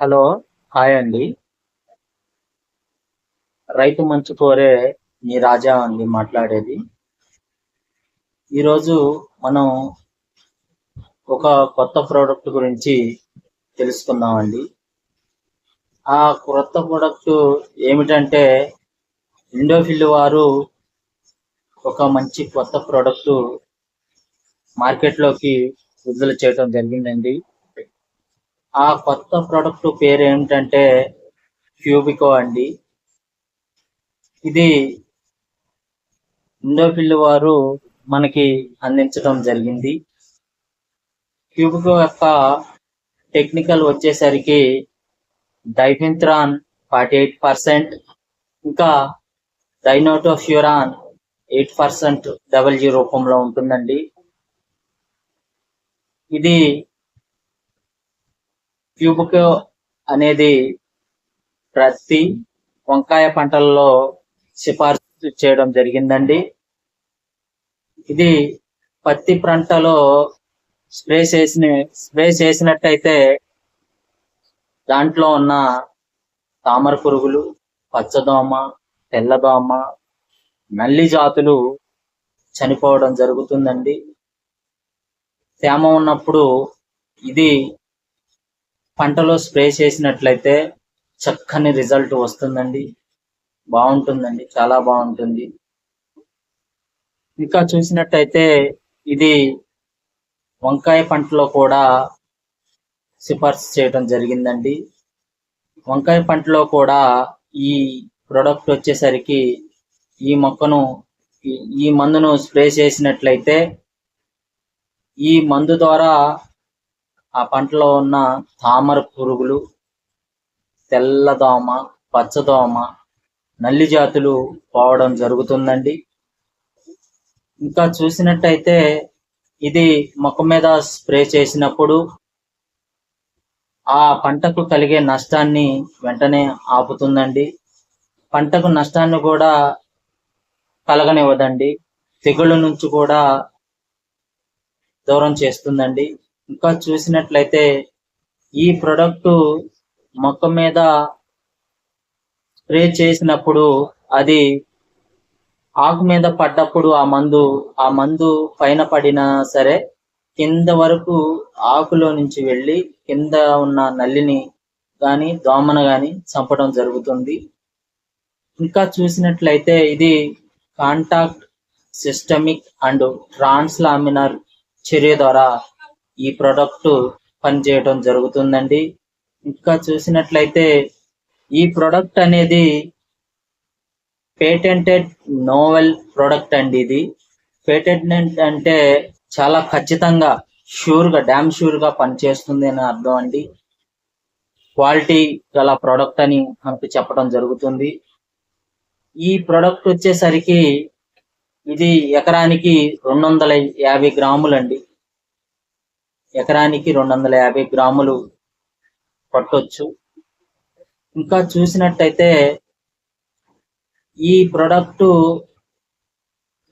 Hello hi అండి. రైతు మంచు కోరే మీ రాజా అండి మాట్లాడేది. ఈరోజు మనం ఒక కొత్త ప్రోడక్ట్ గురించి తెలుసుకుందామండి. ఆ కొత్త ప్రోడక్ట్ ఏమిటంటే ఇండోఫిల్ వారు ఒక మంచి కొత్త ప్రోడక్ట్ మార్కెట్లోకి విడుదల చేయడం జరిగిందండి. ఆ కొత్త ప్రోడక్ట్ పేరు ఏమిటంటే క్యూబికో అండి. ఇది ఇండోపిల్లి వారు మనకి అందించడం జరిగింది. క్యూబికో యొక్క టెక్నికల్ వచ్చేసరికి డైఫింత్రాన్ ఫార్టీ ఎయిట్ పర్సెంట్ ఇంకా dinotefuran eight percent double G రూపంలో ఉంటుందండి. ఇది క్యూబికో అనేది ప్రతి వంకాయ పంటల్లో సిఫార్సు చేయడం జరిగిందండి. ఇది పత్తి పంటలో స్ప్రే చేసిన స్ప్రే చేసినట్టయితే దాంట్లో ఉన్న తామర పురుగులు పచ్చదోమ తెల్లదోమ నల్లి జాతులు చనిపోవడం జరుగుతుందండి. తేమ ఉన్నప్పుడు ఇది పంటలో స్ప్రే చేసినట్లయితే చక్కని రిజల్ట్ వస్తుందండి. బాగుంటుందండి. చాలా బాగుంటుంది. ఇంకా చూసినట్టయితే ఇది వంకాయ పంటలో కూడా సిఫార్సు చేయడం జరిగిందండి. వంకాయ పంటలో కూడా ఈ ప్రొడక్ట్ వచ్చేసరికి ఈ మొక్కను ఈ మందును స్ప్రే చేసినట్లయితే ఈ మందు ద్వారా ఆ పంటలో ఉన్న తామర పురుగులు తెల్లదోమ పచ్చదోమ నల్లి జాతులు పోవడం జరుగుతుందండి. ఇంకా చూసినట్టయితే ఇది మొక్క మీద స్ప్రే చేసినప్పుడు ఆ పంటకు కలిగే నష్టాన్ని వెంటనే ఆపుతుందండి. పంటకు నష్టాన్ని కూడా కలగనివ్వదండి. తెగుళ్ళ నుంచి కూడా దూరం చేస్తుందండి. ఇంకా చూసినట్లయితే ఈ ప్రొడక్ట్ మొక్క మీద స్ప్రే చేసినప్పుడు అది ఆకు మీద పడ్డప్పుడు ఆ మందు ఆ మందు పైన పడినా సరే కింద వరకు ఆకులో నుంచి వెళ్ళి కింద ఉన్న నల్లిని కానీ దోమను కానీ చంపడం జరుగుతుంది. ఇంకా చూసినట్లయితే ఇది కాంటాక్ట్ సిస్టమిక్ అండ్ ట్రాన్స్లామినర్ చర్య ద్వారా ఈ ప్రోడక్ట్ పనిచేయడం జరుగుతుందండి. ఇంకా చూసినట్లయితే ఈ ప్రోడక్ట్ అనేది పేటెంటెడ్ నోవెల్ ప్రోడక్ట్ అండి ఇది. పేటెంట్ అంటే చాలా ఖచ్చితంగా షూర్గా డ్యామ్ షూర్గా పనిచేస్తుంది అని అర్థం అండి. క్వాలిటీ గల ప్రోడక్ట్ అని మనకు చెప్పడం జరుగుతుంది. ఈ ప్రోడక్ట్ వచ్చేసరికి ఇది ఎకరానికి రెండు వందల యాభై గ్రాములండి. ఎకరానికి రెండు వందల యాభై గ్రాములు పట్టొచ్చు. ఇంకా చూసినట్టయితే ఈ ప్రొడక్ట్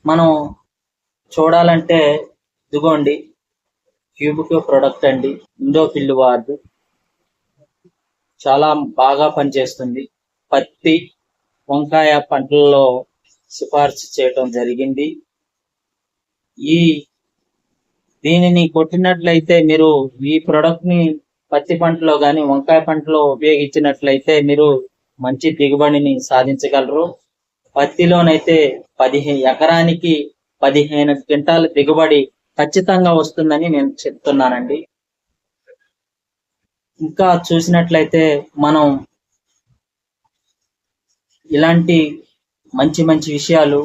మనం చూడాలంటే ఇదిగోండి క్యూబికో ప్రొడక్ట్ అండి ఇండోఫిల్ వార్డు చాలా బాగా పనిచేస్తుంది. పత్తి వంకాయ పంటల్లో సిఫార్సు చేయటం జరిగింది. ఈ దీనిని కొట్టినట్లయితే మీరు ఈ ప్రొడక్ట్ని పత్తి పంటలో గాని వంకాయ పంటలో ఉపయోగించినట్లయితే మీరు మంచి దిగుబడిని సాధించగలరు. పత్తిలోనైతే పదిహేను ఎకరానికి పదిహేను క్వింటాల దిగుబడి ఖచ్చితంగా వస్తుందని నేను చెప్తున్నానండి. ఇంకా చూసినట్లయితే మనం ఇలాంటి మంచి మంచి విషయాలు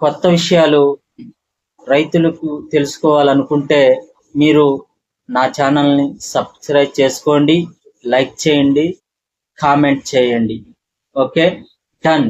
కొత్త విషయాలు రైతులకు తెలుసుకోవాలనుకుంటే మీరు నా ఛానల్ని సబ్స్క్రైబ్ చేసుకోండి లైక్ చేయండి కామెంట్ చేయండి. ఓకే? డన్.